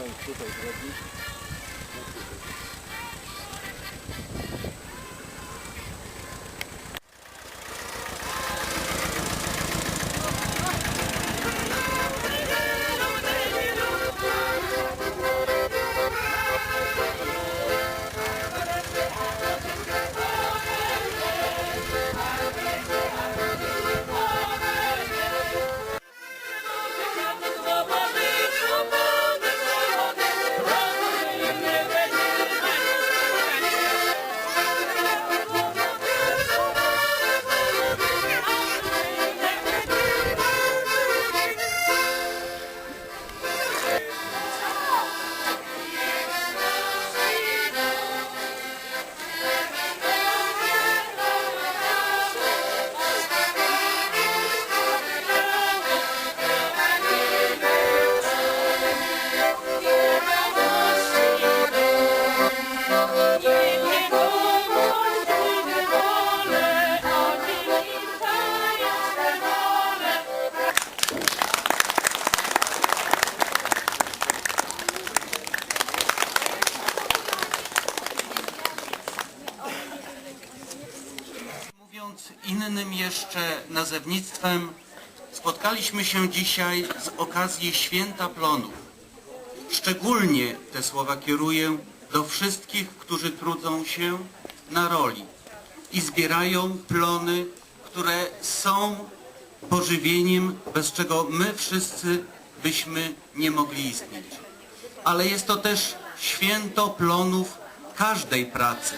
Banho, chupa aí, Innym jeszcze nazewnictwem, spotkaliśmy się dzisiaj z okazji Święta Plonów. Szczególnie te słowa kieruję do wszystkich, którzy trudzą się na roli i zbierają plony, które są pożywieniem, bez czego my wszyscy byśmy nie mogli istnieć. Ale jest to też święto plonów każdej pracy